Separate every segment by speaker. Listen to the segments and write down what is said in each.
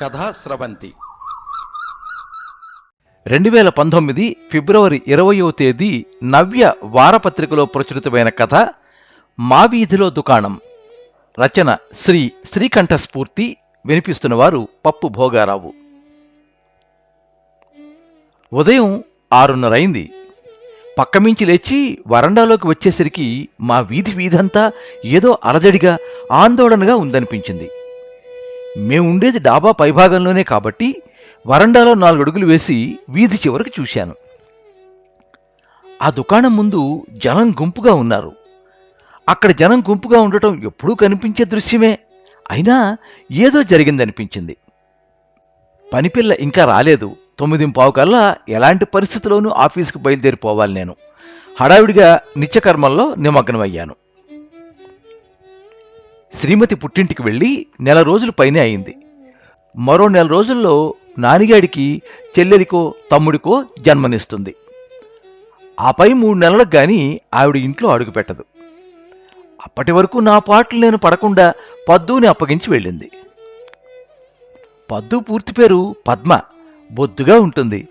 Speaker 1: కథా స్రవంతి.
Speaker 2: రెండు వేల పంతొమ్మిది ఫిబ్రవరి ఇరవయో తేదీ నవ్య వారపత్రికలో ప్రచురితమైన కథ మా వీధిలో దుకాణం. రచన శ్రీ శ్రీకంఠస్ఫూర్తి వినిపిస్తున్నవారు పప్పు భోగారావు. ఉదయం ఆరున్నర అయింది. పక్కమించి లేచి వరండాలోకి వచ్చేసరికి మా వీధి వీధంతా ఏదో అలజడిగా ఆందోళనగా ఉందనిపించింది. మేముండేది డాబా పైభాగంలోనే కాబట్టి వరండాలో నాలుగు అడుగులు వేసి వీధి చివరకు చూశాను. ఆ దుకాణం ముందు జనం గుంపుగా ఉన్నారు. అక్కడ జనం గుంపుగా ఉండటం ఎప్పుడూ కనిపించే దృశ్యమే. అయినా ఏదో జరిగిందనిపించింది. పనిపిల్ల ఇంకా రాలేదు. తొమ్మిది పావు కల్లా ఎలాంటి పరిస్థితిలోనూ ఆఫీసుకు బయలుదేరిపోవాలి నేను. హడావిడిగా నిత్యకర్మల్లో నిమగ్నమయ్యాను. శ్రీమతి పుట్టింటికి వెళ్ళి నెల రోజులు పైనే అయింది. మరో నెల రోజుల్లో నానిగాడికి చెల్లెలికో తమ్ముడికో జన్మనిస్తుంది. ఆపై మూడు నెలలకు కానీ ఆవిడ ఇంట్లో అడుగుపెట్టదు అప్పటి వరకు నా పాటలు నేను పడకుండా పద్దుని అప్పగించి వెళ్ళింది. పద్దు పూర్తి పేరు పద్మ. బొద్దుగా ఉంటుంది.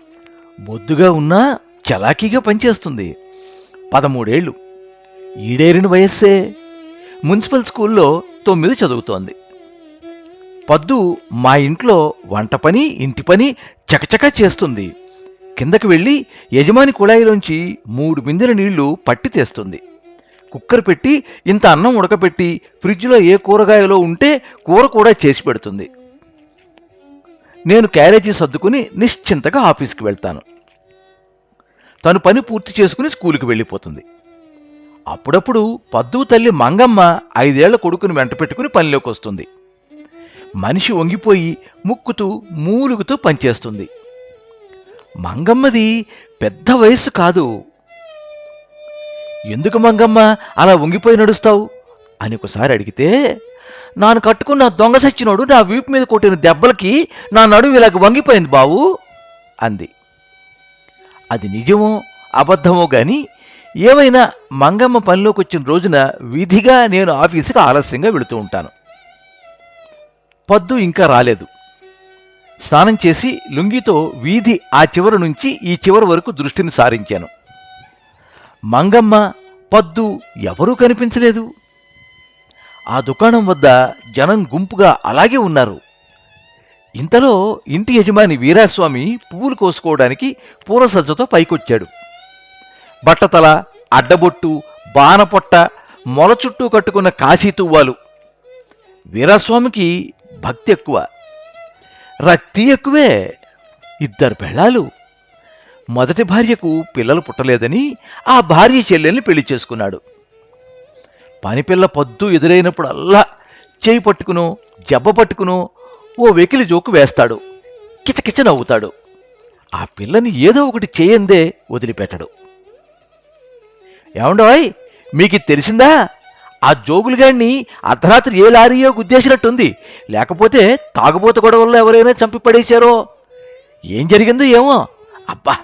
Speaker 2: బొద్దుగా ఉన్నా చలాకీగా పనిచేస్తుంది. పదమూడేళ్ళు ఈడేరిన వయస్సే మున్సిపల్ స్కూల్లో తొమ్మిది చదువుతోంది. పద్దు మా ఇంట్లో వంట పని ఇంటి పని చకచక చేస్తుంది. కిందకి వెళ్ళి యజమాని కుళాయిలోంచి మూడు బిందెల నీళ్ళు పట్టి తెస్తుంది. కుక్కర్ పెట్టి ఇంత అన్నం ఉడకపెట్టి ఫ్రిడ్జ్లో ఏ కూరగాయలో ఉంటే కూర కూడా చేసి పెడుతుంది. నేను క్యారేజీ సర్దుకుని నిశ్చింతగా ఆఫీస్కి వెళ్తాను. తను పని పూర్తి చేసుకుని స్కూల్కి వెళ్ళిపోతుంది. అప్పుడప్పుడు పద్దు తల్లి మంగమ్మ ఐదేళ్ళ కొడుకుని వెంట పెట్టుకుని పనిలోకి వస్తుంది. మనిషి వంగిపోయి ముక్కుతూ మూలుగుతూ పనిచేస్తుంది. మంగమ్మది పెద్ద వయస్సు కాదు. ఎందుకు మంగమ్మ అలా వంగిపోయి నడుస్తావు? అని ఒకసారి అడిగితే నాను కట్టుకున్న దొంగ సచ్చినోడు నా వీపు మీద కొట్టిన దెబ్బలకి నా నడుము ఇలాగ వంగిపోయింది బావు అంది. అది నిజమో అబద్ధమో కానీ ఏమైనా మంగమ్మ పనిలోకి వచ్చిన రోజున విధిగా నేను ఆఫీసుకి ఆలస్యంగా వెళుతూ ఉంటాను. పద్దు ఇంకా రాలేదు. స్నానం చేసి లుంగితో వీధి ఆ చివరి నుంచి ఈ చివరి వరకు దృష్టిని సారించాను. మంగమ్మ పద్దు ఎవరూ కనిపించలేదు. ఆ దుకాణం వద్ద జనం గుంపుగా అలాగే ఉన్నారు. ఇంతలో ఇంటి యజమాని వీరాస్వామి పువ్వులు కోసుకోవడానికి పూలసజ్జతో పైకొచ్చాడు. బట్టతల అడ్డబొట్టు బాణపొట్ట మొల చుట్టూ కట్టుకున్న కాశీ తువ్వాలు. వీరాస్వామికి భక్తి ఎక్కువ. రక్తి ఎక్కువే ఇద్దరు పెళ్ళాలు. మొదటి భార్యకు పిల్లలు పుట్టలేదని ఆ భార్య చెల్లెల్ని పెళ్ళి చేసుకున్నాడు. పనిపిల్ల పొద్దు ఎదురైనప్పుడల్లా చేయి పట్టుకును జబ్బ పట్టుకును ఓ వెకిలి జోకు వేస్తాడు. కిచకిచ నవ్వుతాడు. ఆ పిల్లని ఏదో ఒకటి చేయందే వదిలిపెట్టడు. ఏమండోయ్ మీకు తెలిసిందా? ఆ జోగులుగాడిని అర్ధరాత్రి ఏ లారీయో గుద్దేసినట్టుంది. లేకపోతే తాగుబోత గొడవల్లో ఎవరైనా చంపి పడేశారో? ఏం జరిగిందో ఏమో? అబ్బా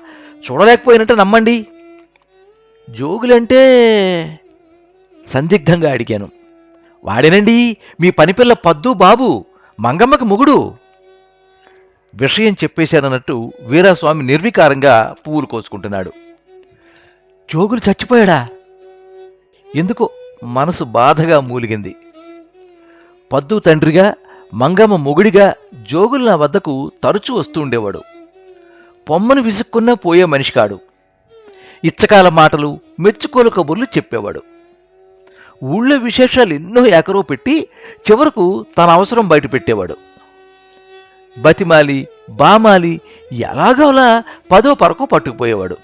Speaker 2: చూడలేకపోయినట్టు నమ్మండి. జోగులంటే సందిగ్ధంగా అడిగాను. వాడేనండి మీ పనిపిల్ల పద్దు బాబు మంగమ్మకి ముగుడు. విషయం చెప్పేశానన్నట్టు వీరాస్వామి నిర్వికారంగా పువ్వులు కోసుకుంటున్నాడు. జోగులు చచ్చిపోయాడా? ఎందుకో మనసు బాధగా మూలిగింది. పద్దు తండ్రిగా మంగమ్మ మొగుడిగా జోగులు నా వద్దకు తరచూ వస్తూ ఉండేవాడు. పొమ్మను విసుక్కున్నా పోయే మనిషి కాడు ఇచ్చకాల మాటలు మెచ్చుకోలు కబుర్లు చెప్పేవాడు. ఊళ్ళో విశేషాలు ఎన్నో ఎకరో పెట్టి చివరకు తన అవసరం బయట పెట్టేవాడు. బతిమాలి బామాలి ఎలాగోలా పదో పరకో పట్టుకుపోయేవాడు.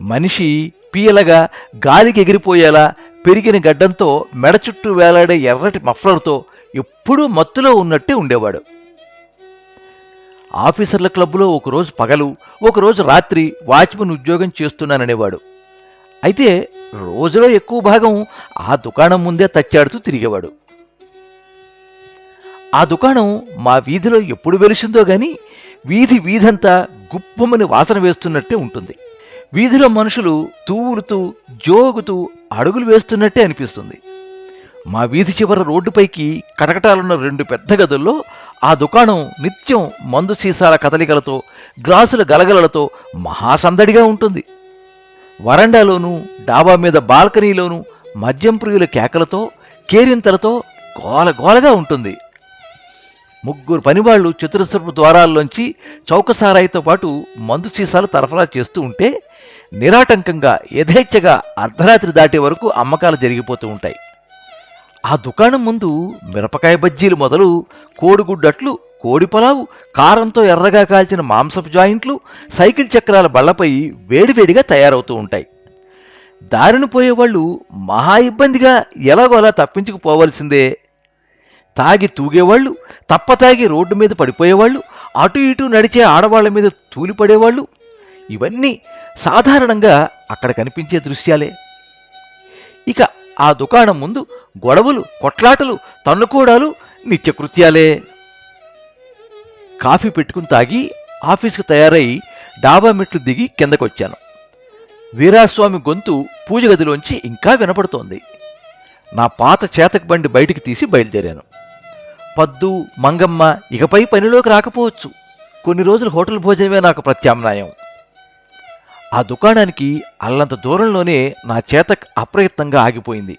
Speaker 2: మనిషి పీయలగా గాలికి ఎగిరిపోయేలా పెరిగిన గడ్డంతో మెడ చుట్టూ వేలాడే ఎర్రటి మఫ్లర్తో ఎప్పుడూ మత్తులో ఉన్నట్టే ఉండేవాడు. ఆఫీసర్ల క్లబ్లో ఒకరోజు పగలు ఒకరోజు రాత్రి వాచ్మెన్ ఉద్యోగం చేస్తున్నాననేవాడు. అయితే రోజులో ఎక్కువ భాగం ఆ దుకాణం ముందే తచ్చాడుతూ తిరిగేవాడు. ఆ దుకాణం మా వీధిలో ఎప్పుడు వెలిసిందో గాని వీధి వీధంతా గుప్పమని వాసన వేస్తున్నట్టే ఉంటుంది. వీధిలో మనుషులు తూలుతూ జోగుతూ అడుగులు వేస్తున్నట్టే అనిపిస్తుంది. మా వీధి చివర రోడ్డుపైకి కటకటాలున్న రెండు పెద్ద గదుల్లో ఆ దుకాణం నిత్యం మందు సీసాల కదలికలతో గ్లాసుల గలగలలతో మహాసందడిగా ఉంటుంది. వరండాలోనూ డాబా మీద బాల్కనీలోనూ మద్యం ప్రియుల కేకలతో కేరింతలతో గోల గోలగా ఉంటుంది. ముగ్గురు పనివాళ్ళు చతురస్రపు ద్వారాల్లోంచి చౌకసారాయితో పాటు మందు సీసాలు సరఫరా చేస్తూ ఉంటే నిరాటంకంగా యథేచ్ఛగా అర్ధరాత్రి దాటే వరకు అమ్మకాలు జరిగిపోతూ ఉంటాయి. ఆ దుకాణం ముందు మిరపకాయ బజ్జీలు మొదలు కోడిగుడ్డట్లు కోడి పొలావు కారంతో ఎర్రగా కాల్చిన మాంసపు జాయింట్లు సైకిల్ చక్రాల బళ్ళపై వేడివేడిగా తయారవుతూ ఉంటాయి. దారిన పోయేవాళ్ళు మహా ఇబ్బందిగా ఎలాగోలా తప్పించుకుపోవలసిందే. తాగి తూగేవాళ్ళు తప్ప తాగి రోడ్డు మీద పడిపోయేవాళ్ళు అటు ఇటు నడిచే ఆడవాళ్ళ మీద తూలిపడేవాళ్ళు ఇవన్నీ సాధారణంగా అక్కడ కనిపించే దృశ్యాలే. ఇక ఆ దుకాణం ముందు గొడవలు కొట్లాటలు తన్నుకోడాలు నిత్యకృత్యాలే. కాఫీ పెట్టుకుని తాగి ఆఫీసుకు తయారై డాబా మెట్లు దిగి కిందకొచ్చాను. వీరాస్వామి గొంతు పూజ గదిలోంచి ఇంకా వినపడుతోంది. నా పాత చేతక బండి బయటికి తీసి బయలుదేరాను. పద్దు మంగమ్మ ఇకపై పనిలోకి రాకపోవచ్చు. కొన్ని రోజులు హోటల్ భోజనమే నాకు ప్రత్యామ్నాయం. ఆ దుకాణానికి అల్లంత దూరంలోనే నా చేత అప్రయత్నంగా ఆగిపోయింది.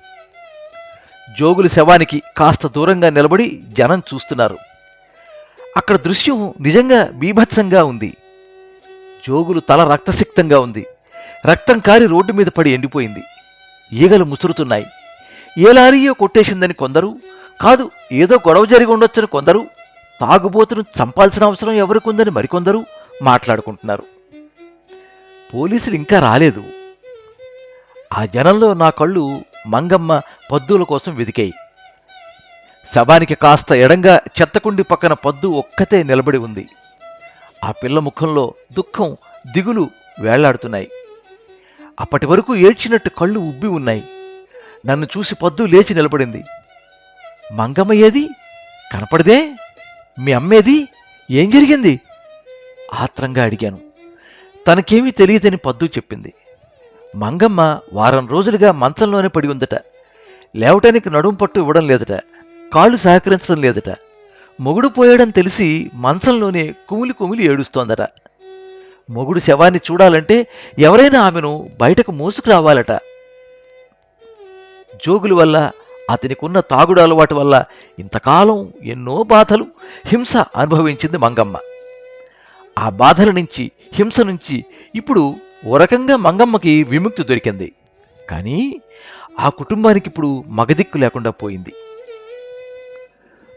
Speaker 2: జోగులు శవానికి కాస్త దూరంగా నిలబడి జనం చూస్తున్నారు. అక్కడ దృశ్యం నిజంగా బీభత్సంగా ఉంది. జోగులు తల రక్తసిక్తంగా ఉంది. రక్తం కారి రోడ్డు మీద పడి ఎండిపోయింది. ఈగలు ముసురుతున్నాయి. ఏ లారీయో కొట్టేసిందని కొందరు కాదు ఏదో గొడవ జరిగి ఉండొచ్చని కొందరు తాగుబోతును చంపాల్సిన అవసరం ఎవరికి ఉందని మరికొందరు మాట్లాడుకుంటున్నారు. పోలీసులు ఇంకా రాలేదు. ఆ జనంలో నా కళ్ళు మంగమ్మ పద్దుల కోసం వెదికాయి శవానికి కాస్త ఎడంగా చెత్తకుండి పక్కన పద్దు ఒక్కతే నిలబడి ఉంది. ఆ పిల్ల ముఖంలో దుఃఖం దిగులు వేళ్ళాడుతున్నాయి. అప్పటి వరకు ఏడ్చినట్టు కళ్ళు ఉబ్బి ఉన్నాయి. నన్ను చూసి పద్దు లేచి నిలబడింది. మంగమ్మ ఏది? కనపడదే? మీ అమ్మేది? ఏం జరిగింది? ఆత్రంగా అడిగాను. తనకేమీ తెలియదని పద్దు చెప్పింది. మంగమ్మ వారం రోజులుగా మంచంలోనే పడి ఉందట. లేవటానికి నడుం పట్టు ఇవ్వడం లేదట. కాళ్ళు సహకరించడం లేదట. మొగుడు పోయాడని తెలిసి మంచంలోనే కుమిలి కుమిలి ఏడుస్తోందట. మొగుడు శవాన్ని చూడాలంటే ఎవరైనా ఆమెను బయటకు మోసుకురావాలట. జోగుల వల్ల అతనికున్న తాగుడు అలవాటు వల్ల ఇంతకాలం ఎన్నో బాధలు హింస అనుభవించింది మంగమ్మ. ఆ బాధల నుంచి హింస నుంచి ఇప్పుడు ఓ రకంగా మంగమ్మకి విముక్తి దొరికింది. కానీ ఆ కుటుంబానికి ఇప్పుడు మగదిక్కు లేకుండా పోయింది.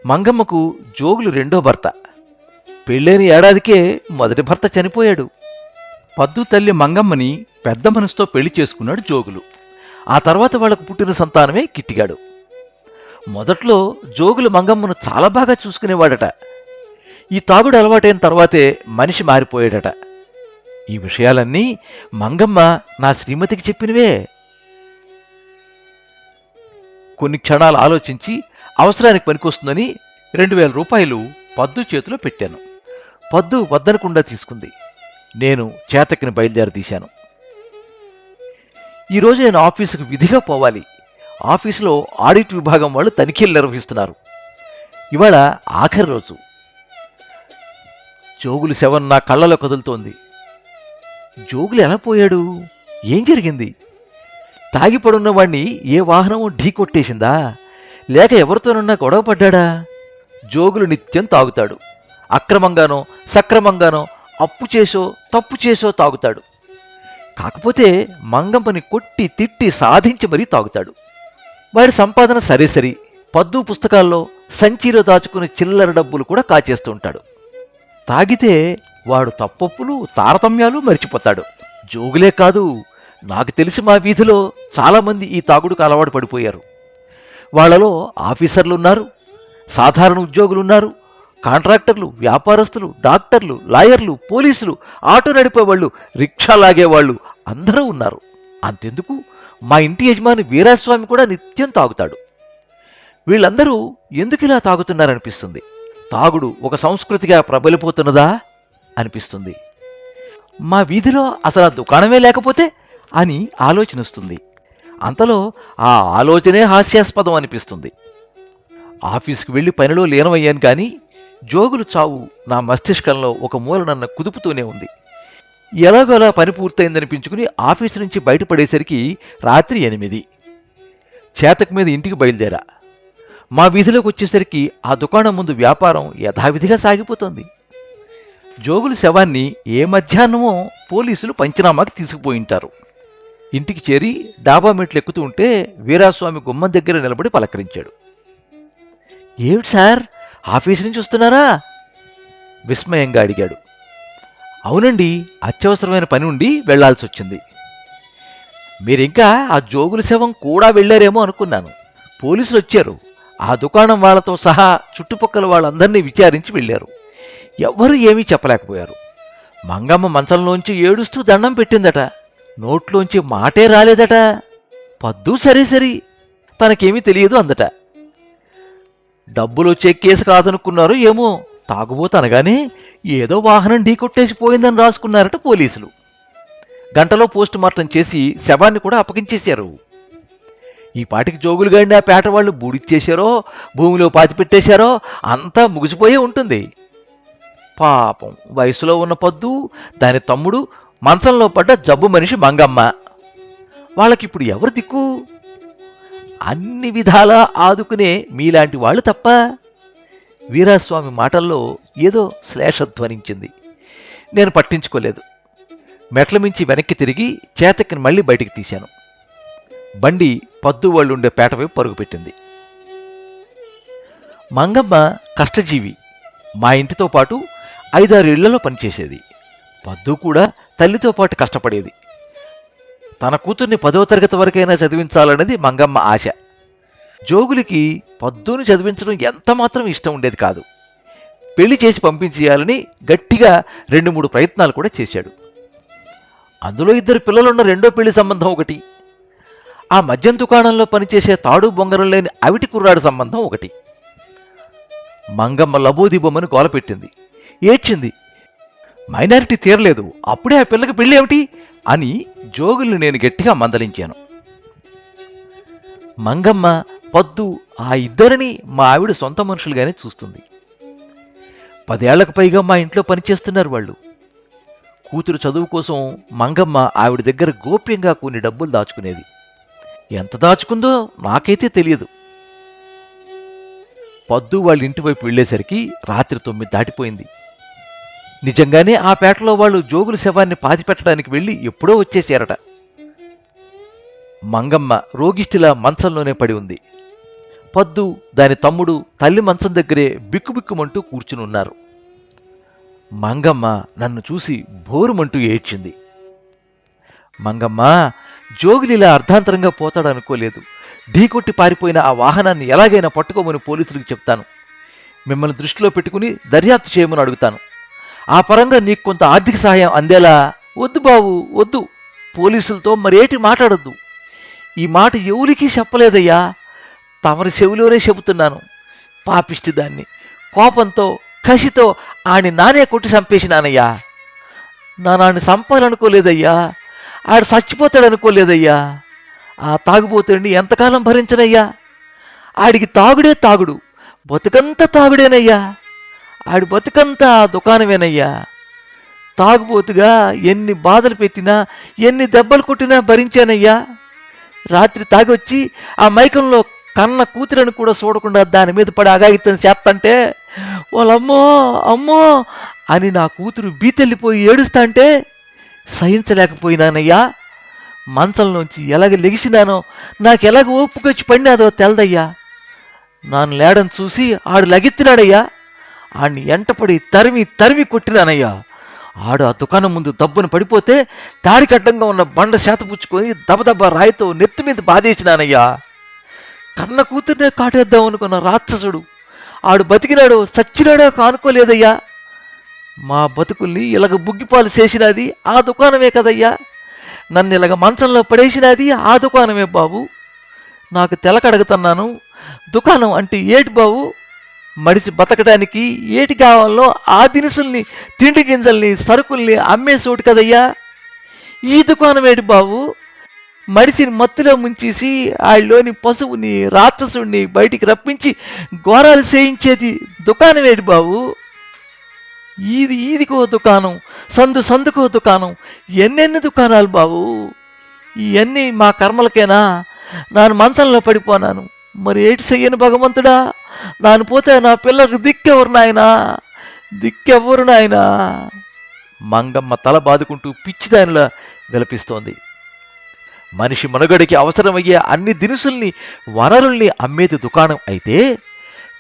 Speaker 2: మంగమ్మకు జోగులు రెండో భర్త. పెళ్ళైన ఏడాదికే మొదటి భర్త చనిపోయాడు. పద్దు తల్లి మంగమ్మని పెద్ద మనసుతో పెళ్ళి చేసుకున్నాడు జోగులు. ఆ తర్వాత వాళ్ళకు పుట్టిన సంతానమే కిట్టిగాడు. మొదట్లో జోగులు మంగమ్మను చాలా బాగా చూసుకునేవాడట. ఈ తాగుడు అలవాటైన తర్వాతే మనిషి మారిపోయాడట. ఈ విషయాలన్నీ మంగమ్మ నా శ్రీమతికి చెప్పినవే. కొన్ని క్షణాలు ఆలోచించి అవసరానికి పనికొస్తుందని రెండు వేల రూపాయలు పద్దు చేతిలో పెట్టాను. పద్దు వద్దనకుండా తీసుకుంది. నేను చేతకిని బయలుదేరి తీశాను. ఈరోజు నేను ఆఫీసుకు విధిగా పోవాలి. ఆఫీసులో ఆడిట్ విభాగం వాళ్ళు తనిఖీలు నిర్వహిస్తున్నారు. ఇవాళ ఆఖరి రోజు. జోగులు శవం నా కళ్ళలో కదులుతోంది. జోగులు ఎలా పోయాడు? ఏం జరిగింది? తాగిపడున్న వాణ్ణి ఏ వాహనము ఢీ కొట్టేసిందా? లేక ఎవరితోనన్నా గొడవ పడ్డాడా? జోగులు నిత్యం తాగుతాడు. అక్రమంగానో సక్రమంగానో అప్పు చేసో తప్పు చేసో తాగుతాడు. కాకపోతే మంగమ్మని కొట్టి తిట్టి సాధించి మరీ తాగుతాడు. వాడి సంపాదన సరే సరి పద్దు పుస్తకాల్లో సంచిలో దాచుకుని చిల్లర డబ్బులు కూడా కాచేస్తూ ఉంటాడు. తాగితే వాడు తప్పప్పులు తారతమ్యాలు మర్చిపోతాడు. జోగులే కాదు నాకు తెలిసి మా వీధిలో చాలామంది ఈ తాగుడుకు అలవాటు పడిపోయారు. వాళ్ళలో ఆఫీసర్లు ఉన్నారు సాధారణ ఉద్యోగులున్నారు కాంట్రాక్టర్లు వ్యాపారస్తులు డాక్టర్లు లాయర్లు పోలీసులు ఆటో నడిపేవాళ్ళు రిక్షా లాగేవాళ్ళు అందరూ ఉన్నారు. అంతెందుకు? మా ఇంటి యజమాని వీరాస్వామి కూడా నిత్యం తాగుతాడు. వీళ్ళందరూ ఎందుకు ఇలా తాగుతున్నారనిపిస్తుంది? తాగుడు ఒక సంస్కృతిగా ప్రబలిపోతున్నదా అనిపిస్తుంది. మా వీధిలో అసలు దుకాణమే లేకపోతే అని ఆలోచన వస్తుంది. అంతలో ఆ ఆలోచనే హాస్యాస్పదం అనిపిస్తుంది. ఆఫీస్కి వెళ్ళి పనిలో లీనమయ్యాను కానీ జోగులు చావు నా మస్తిష్కంలో ఒక మూల నన్ను కుదుపుతూనే ఉంది. ఎలాగోలా పని పూర్తయిందనిపించుకుని ఆఫీసు నుంచి బయటపడేసరికి రాత్రి ఎనిమిది. చేతకు మీద ఇంటికి బయలుదేరా. మా వీధిలోకి వచ్చేసరికి ఆ దుకాణం ముందు వ్యాపారం యథావిధిగా సాగిపోతుంది. జోగుల శవాన్ని ఏ మధ్యాహ్నమో పోలీసులు పంచనామాకి తీసుకుపోయింటారు ఇంటికి చేరి డాబా మెట్లు ఎక్కుతూ ఉంటే వీరాస్వామి గుమ్మం దగ్గర నిలబడి పలకరించాడు. ఏమిటి సార్? ఆఫీస్ నుంచి వస్తున్నారా? విస్మయంగా అడిగాడు. అవునండి అత్యవసరమైన పని ఉండి వెళ్ళాల్సి వచ్చింది. మీరింకా ఆ జోగుల శవం కూడా వెళ్ళారేమో అనుకున్నాను. పోలీసులు వచ్చారు. ఆ దుకాణం వాళ్ళతో సహా చుట్టుపక్కల వాళ్ళందరినీ విచారించి వెళ్ళారు. ఎవ్వరూ ఏమీ చెప్పలేకపోయారు. మంగమ్మ మంచంలోంచి ఏడుస్తూ దండం పెట్టిందట. నోట్లోంచి మాటే రాలేదట. పద్దు సరే సరి తనకేమీ తెలియదు అందట. డబ్బులు చెక్కేసి కాదనుకున్నారు ఏమో తాగుబోతనగానే ఏదో వాహనం ఢీకొట్టేసి పోయిందని రాసుకున్నారట పోలీసులు. గంటలో పోస్టుమార్టం చేసి శవాన్ని కూడా అప్పగించేశారు. ఈ పాటికి జోగులుగాడిని ఆ పేట వాళ్ళు బూడిచ్చేశారో భూమిలో పాతి పెట్టేశారో అంతా ముగిసిపోయే ఉంటుంది. పాపం వయసులో ఉన్న పద్దు దాని తమ్ముడు మంచంలో పడ్డ జబ్బు మనిషి మంగమ్మ. వాళ్ళకిప్పుడు ఎవరు దిక్కు? అన్ని విధాలా ఆదుకునే మీలాంటి వాళ్ళు తప్ప వీరాస్వామి మాటల్లో ఏదో శ్లేష ధ్వనించింది. నేను పట్టించుకోలేదు. మెట్ల మించి వెనక్కి తిరిగి చేతకిని మళ్ళీ బయటికి తీశాను. బండి పద్దు వాళ్ళు ఉండే పేట వైపు మంగమ్మ కష్టజీవి మా ఇంటితో పాటు ఐదారు ఇళ్ళలో పనిచేసేది. పద్దు కూడా తల్లితో పాటు కష్టపడేది. తన కూతుర్ని పదో తరగతి వరకైనా చదివించాలన్నది మంగమ్మ ఆశ. జోగులికి పద్దుని చదివించడం ఎంత మాత్రం ఇష్టం ఉండేది కాదు. పెళ్ళి చేసి పంపించేయాలని గట్టిగా రెండు మూడు ప్రయత్నాలు కూడా చేశాడు. అందులో ఇద్దరు పిల్లలున్న రెండో పెళ్ళి సంబంధం ఒకటి. ఆ మద్యం దుకాణంలో పనిచేసే తాడు బొంగరం లేని అవిటి కుర్రాడు సంబంధం ఒకటి. మంగమ్మ లబోదిబొమ్మని గోలపెట్టింది. ఏడ్చింది. మైనారిటీ తీరలేదు. అప్పుడే ఆ పిల్లకి పెళ్ళి ఏమిటి? అని జోగుల్ని నేను గట్టిగా మందలించాను. మంగమ్మ పద్దు ఆ ఇద్దరిని మా ఆవిడ సొంత మనుషులుగానే చూస్తుంది. పదేళ్ళకు పైగా మా ఇంట్లో పనిచేస్తున్నారు వాళ్ళు. కూతురు చదువు కోసం మంగమ్మ ఆవిడ దగ్గర గోప్యంగా కొన్ని డబ్బులు దాచుకునేది. ఎంత దాచుకుందో నాకైతే తెలియదు. పద్దు వాళ్ళ ఇంటి వైపు వెళ్ళేసరికి రాత్రి తొమ్మిది దాటిపోయింది. నిజంగానే ఆ పేటలో వాళ్ళు జోగుల శవాన్ని పాతిపెట్టడానికి వెళ్ళి ఎప్పుడో వచ్చేసారట మంగమ్మ రోగిష్టిలా మంచంలోనే పడి ఉంది. పద్దు దాని తమ్ముడు తల్లి మంచం దగ్గరే బిక్కుబిక్కుమంటూ కూర్చుని ఉన్నారు మంగమ్మ నన్ను చూసి బోరుమంటూ ఏడ్చింది. మంగమ్మ జోగులిలా అర్ధాంతరంగా పోతాడనుకోలేదు. ఢీకొట్టి పారిపోయిన ఆ వాహనాన్ని ఎలాగైనా పట్టుకోమని పోలీసులకు చెప్తాను. మిమ్మల్ని దృష్టిలో పెట్టుకుని దర్యాప్తు చేయమని అడుగుతాను. ఆ పరంగా నీకు కొంత ఆర్థిక సహాయం అందేలా? వద్దు బాబు వద్దు. పోలీసులతో మరేటి మాట్లాడొద్దు. ఈ మాట ఎవరికీ చెప్పలేదయ్యా. తమరి చెవిలోనే చెబుతున్నాను. పాపిష్టి దాన్ని. కోపంతో కసితో ఆని నానే కొట్టి చంపేసినానయ్యా. నా నాన్ని చంపాలనుకోలేదయ్యా. ఆడు చచ్చిపోతాడనుకోలేదయ్యా ఆ తాగుబోతుడిని ఎంతకాలం భరించనయ్యా? ఆడికి తాగుడే తాగుడు బతుకంతా తాగుడేనయ్యా. ఆడి బతుకంతా దుకాణమేనయ్యా. తాగుబోతుగా ఎన్ని బాధలు పెట్టినా ఎన్ని దెబ్బలు కొట్టినా భరించానయ్యా. రాత్రి తాగొచ్చి ఆ మైకంలో కన్న కూతురని కూడా చూడకుండా దాని మీద పడి అగాయితం చేస్తంటే వాళ్ళమ్మో అమ్మో అని నా కూతురు బీతెళ్ళిపోయి ఏడుస్తాంటే సహించలేకపోయినానయ్యా. మంచంలోంచి ఎలాగ లెగిసినానో నాకు ఎలాగ ఓపుకొచ్చి పడినాదో తెలదయ్యా. నాను లేడని చూసి ఆడు లగెత్తినాడయ్యా. ఆడిని ఎంటపడి తరిమి తరిమి కొట్టినానయ్యా. ఆడు ఆ దుకాణం ముందు దబ్బున పడిపోతే తాడికడ్డంగా ఉన్న బండ శాతపుచ్చుకొని పుచ్చుకొని రాయితో నెత్తి మీద బాధేసినానయ్యా. కన్న కూతుర్నే కాటేద్దాం అనుకున్న రాక్షసుడు ఆడు బతికినాడో చచ్చినాడో కానుకోలేదయ్యా. మా బతుకుల్ని ఇలాగ బుగ్గిపాలు చేసినది ఆ దుకాణమే కదయ్యా. నన్ను ఇలాగ మంచంలో పడేసినది ఆ దుకాణమే బాబు. నాకు తెలకడగతున్నాను దుకాణం అంటే ఏటి బాబు? మడిచి బతకడానికి ఏటి కావాలో ఆ దినుసుల్ని తిండి గింజల్ని సరుకుల్ని అమ్మే చోటు కదయ్యా. ఈ దుకాణం ఏటి బాబు? మడిసిని మత్తులో ముంచేసి ఆళ్ళలోని పశువుని రాక్షసుడిని బయటికి రప్పించి ఘోరాలు చేయించేది దుకాణం ఏటి బాబు? ఈది ఈదికో దుకాణం సందు సందుకో దుకాణం ఎన్నెన్ని దుకాణాలు బాబు? ఇవన్నీ మా కర్మలకేనా? నాను మంచంలో పడిపోనాను. మరి ఏటి చెయ్యను భగవంతుడా? నాను పోతే నా పిల్లలకు దిక్కెవరు నాయనా? దిక్కెవ్వరు నాయనా? మంగమ్మ తల బాదుకుంటూ పిచ్చిదానిలా విలపిస్తోంది. మనిషి మనుగడికి అవసరమయ్యే అన్ని దినుసుల్ని వనరుల్ని అమ్మేది దుకాణం అయితే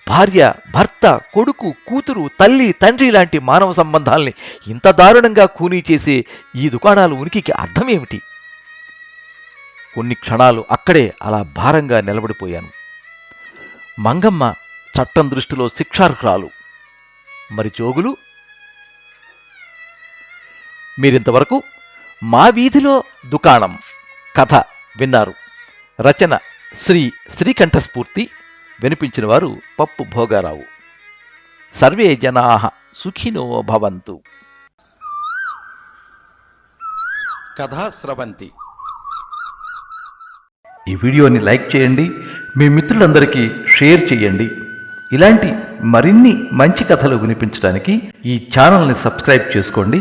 Speaker 2: భార్య భర్త కొడుకు కూతురు తల్లి తండ్రి లాంటి మానవ సంబంధాల్ని ఇంత దారుణంగా కూనీ చేసే ఈ దుకాణాలు ఉనికికి అర్థం ఏమిటి కొన్ని క్షణాలు అక్కడే అలా భారంగా నిలబడిపోయాను. మంగమ్మ చట్టం దృష్టిలో శిక్షార్హురాలు. మరి జోగులు? మీరింతవరకు మా వీధిలో దుకాణం కథ విన్నారు రచన శ్రీ శ్రీకంఠస్ఫూర్తి వినిపించిన వారు పప్పు భోగారావు. సర్వే జనా సుఖినో భవంతు.
Speaker 1: కథా స్రవంతి.
Speaker 2: ఈ వీడియోని లైక్ చేయండి మీ మిత్రులందరికీ షేర్ చేయండి. ఇలాంటి మరిన్ని మంచి కథలు వినిపించడానికి ఈ ఛానల్ని సబ్స్క్రైబ్ చేసుకోండి.